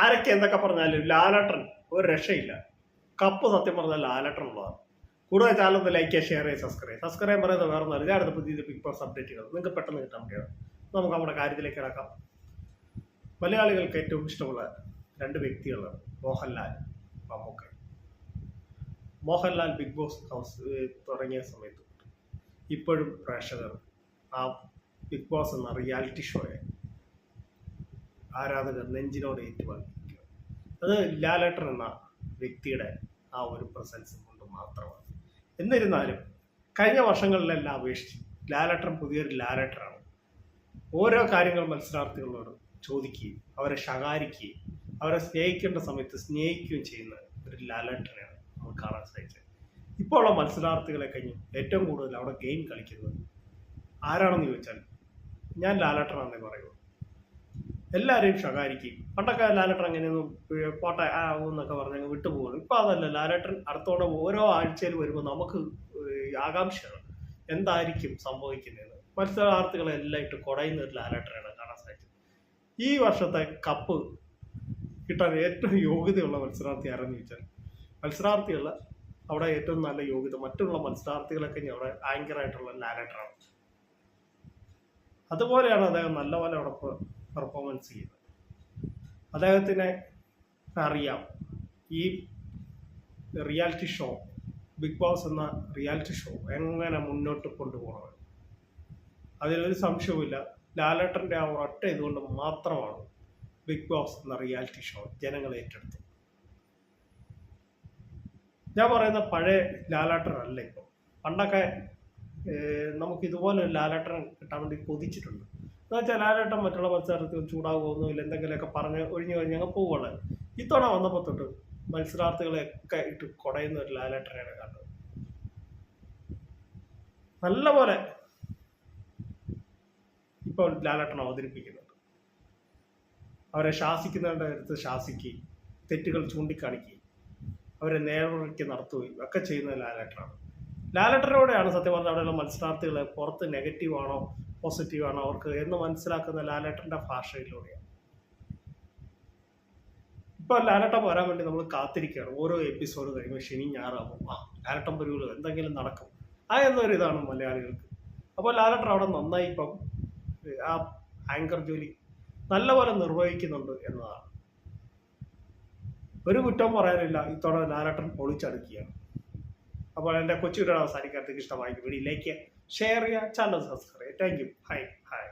ആരൊക്കെ എന്തൊക്കെ പറഞ്ഞാലും ലാലട്ടൻ ഒരു രക്ഷയില്ല. കപ്പ് സത്യം പറഞ്ഞാൽ ലാലട്ടൻ ഉള്ളതാണ് കൂടുതൽ ചാനൽ ഒന്ന് ലൈക്ക് ചെയ്യുക ഷെയർ ചെയ്യുക സബ്സ്ക്രൈബ് സബ്സ്ക്രൈബ് പറയുന്നത് വേറെ ഒന്നും ഞാൻ അടുത്ത പുതിയ ബിഗ് ബോസ് അപ്ഡേറ്റുകൾ നിങ്ങൾക്ക് പെട്ടെന്ന് കിട്ടാൻ കഴിയും നമുക്ക് നമ്മുടെ കാര്യത്തിലേക്ക് കിടക്കാം. മലയാളികൾക്ക് ഏറ്റവും ഇഷ്ടമുള്ള രണ്ട് വ്യക്തികളാണ് Mohanlal Mammukka. Mohanlal Bigg Boss house തുടങ്ങിയ സമയത്ത്. ഇപ്പോഴും പ്രേക്ഷകർ ആ ബിഗ് ബോസ് എന്ന റിയാലിറ്റി ഷോയെ ആരാധകർ നെഞ്ചിനോട് ഏറ്റുവാങ്ങിയിരിക്കുക. അത് ലാലേട്ടൻ എന്ന വ്യക്തിയുടെ ആ ഒരു പ്രസൻസ് കൊണ്ട് മാത്രമാണ്. എന്നിരുന്നാലും കഴിഞ്ഞ വർഷങ്ങളിലെല്ലാം അപേക്ഷിച്ച് ലാലേട്ടൻ പുതിയൊരു ലാലേട്ടനാണ് ഓരോ കാര്യങ്ങൾ മത്സരാർത്ഥികളോട് ചോദിക്കുകയും അവരെ ശകാരിക്കുകയും അവരെ സ്നേഹിക്കേണ്ട സമയത്ത് സ്നേഹിക്കുകയും ചെയ്യുന്ന ഒരു ലാലേട്ടനെയാണ് നമുക്ക് കാണാൻ സാധിച്ചത്. ഇപ്പോൾ ഉള്ള മത്സരാർത്ഥികളെ കഴിഞ്ഞ് ഏറ്റവും കൂടുതൽ അവിടെ ഗെയിം കളിക്കുന്നത് ആരാണെന്ന് ചോദിച്ചാൽ ഞാൻ ലാലേട്ടനാണെന്നേ പറയുള്ളൂ. എല്ലാവരെയും ശകാരിക്കും. പണ്ടൊക്കെ ലാലേട്ടൻ അങ്ങനെയൊന്നും പോട്ടെ ആ എന്നൊക്കെ പറഞ്ഞ് അങ്ങ് വിട്ടുപോകുന്നു ഇപ്പം അതല്ല ലാലേട്ടൻ അടുത്തോടെ ഓരോ ആഴ്ചയിൽ വരുമ്പോൾ നമുക്ക് ആകാംക്ഷയാണ് എന്തായിരിക്കും സംഭവിക്കുന്നത് മത്സരാർത്ഥികളെ എല്ലാം ഇട്ട് കുടയുന്ന ഒരു ലാലേട്ടനാണ് കാണാൻ സാധിച്ചത്. ഈ വർഷത്തെ കപ്പ് കിട്ടാൻ ഏറ്റവും യോഗ്യതയുള്ള മത്സരാർത്ഥി ആരെന്ന് ചോദിച്ചാൽ മത്സരാർത്ഥികൾ അവിടെ ഏറ്റവും നല്ല യോഗ്യത മറ്റുള്ള മത്സരാർത്ഥികളൊക്കെ അവിടെ ആങ്കറായിട്ടുള്ള ലാലേട്ടനാണ്. അതുപോലെയാണ് അദ്ദേഹം നല്ല പോലെ അവിടെ പെർഫോമൻസ് ചെയ്യുന്നത്. അദ്ദേഹത്തിനെ അറിയാം. ഈ റിയാലിറ്റി ഷോ ബിഗ് ബോസ് എന്ന റിയാലിറ്റി ഷോ എങ്ങനെ മുന്നോട്ട് കൊണ്ടുപോകണം? അതിലൊരു സംശയവുമില്ല. ലാലേട്ടന്റെ ആ ഒരൊറ്റ ഇതുകൊണ്ട് മാത്രമാണ് ബിഗ് ബോസ് എന്ന റിയാലിറ്റി ഷോ ജനങ്ങൾ ഏറ്റെടുത്തത്. ഞാൻ പറയുന്ന പഴയ ലാലേട്ടൻ അല്ല ഇപ്പോൾ പണ്ടൊക്കെ നമുക്ക് ഇതുപോലെ ഒരു ലാലാട്ടൻ കിട്ടാൻ വേണ്ടി കൊതിച്ചിട്ടുണ്ട്. എന്ന് വെച്ചാൽ ലാലേട്ടൻ മറ്റുള്ള മത്സരാർത്ഥികൾ ചൂടാകുമൊന്നുമില്ല എന്തെങ്കിലുമൊക്കെ പറഞ്ഞ് ഒഴിഞ്ഞു കഴിഞ്ഞ് അങ്ങ് പോവുകയാണ്. ഇത്തവണ വന്നപ്പോൾ തൊട്ട് മത്സരാർത്ഥികളെയൊക്കെ ഇട്ട് കുടയുന്ന ഒരു ലാലേട്ടനെയാണ് കണ്ടത്. നല്ലപോലെ ഇപ്പോൾ ലാലേട്ടൻ അവതരിപ്പിക്കുന്നുണ്ട്. അവരെ ശാസിക്കുന്നവരുടെ അടുത്ത് ശാസിക്കുകയും തെറ്റുകൾ ചൂണ്ടിക്കാണിക്കുകയും അവരെ നേർവഴിക്ക് നടത്തുകയും ഒക്കെ ചെയ്യുന്ന ലാലേട്ടനാണ്. ലാലേട്ടനോടെയാണ് സത്യം പറഞ്ഞാൽ അവിടെയുള്ള മത്സരാർത്ഥികളെ പുറത്ത് നെഗറ്റീവ് ആണോ പോസിറ്റീവ് ആണ് അവർക്ക് എന്ന് മനസ്സിലാക്കുന്ന ലാലേട്ടന്റെ ഭാഷയിലൂടെയാണ്. ഇപ്പൊ ലാലേട്ടൻ വരാൻ വേണ്ടി നമ്മൾ കാത്തിരിക്കുകയാണ്. ഓരോ എപ്പിസോഡ് കഴിയുമ്പോൾ ശനി ഞായറാകും ആ ലാലേട്ടൻ വരുമല്ലോ എന്തെങ്കിലും നടക്കും. ആ എന്നൊരു ഇതാണ് മലയാളികൾക്ക്. അപ്പോൾ ലാലേട്ടൻ അവിടെ നന്നായി ഇപ്പം ആ ആങ്കർ ജോലി നല്ലപോലെ നിർവഹിക്കുന്നുണ്ട് എന്നതാണ്. ഒരു കുറ്റം പറയാനില്ല ഇത്തവണ ലാലേട്ടൻ പൊളിച്ചടുക്കുകയാണ് അപ്പോൾ എന്റെ കൊച്ചു വീഡിയോ അവസാനിക്കാത്തതിന് ഇഷ്ടമായി. വീഡിയോ ഷെയർ ചെയ്യുക channel subscribe thank you hi hi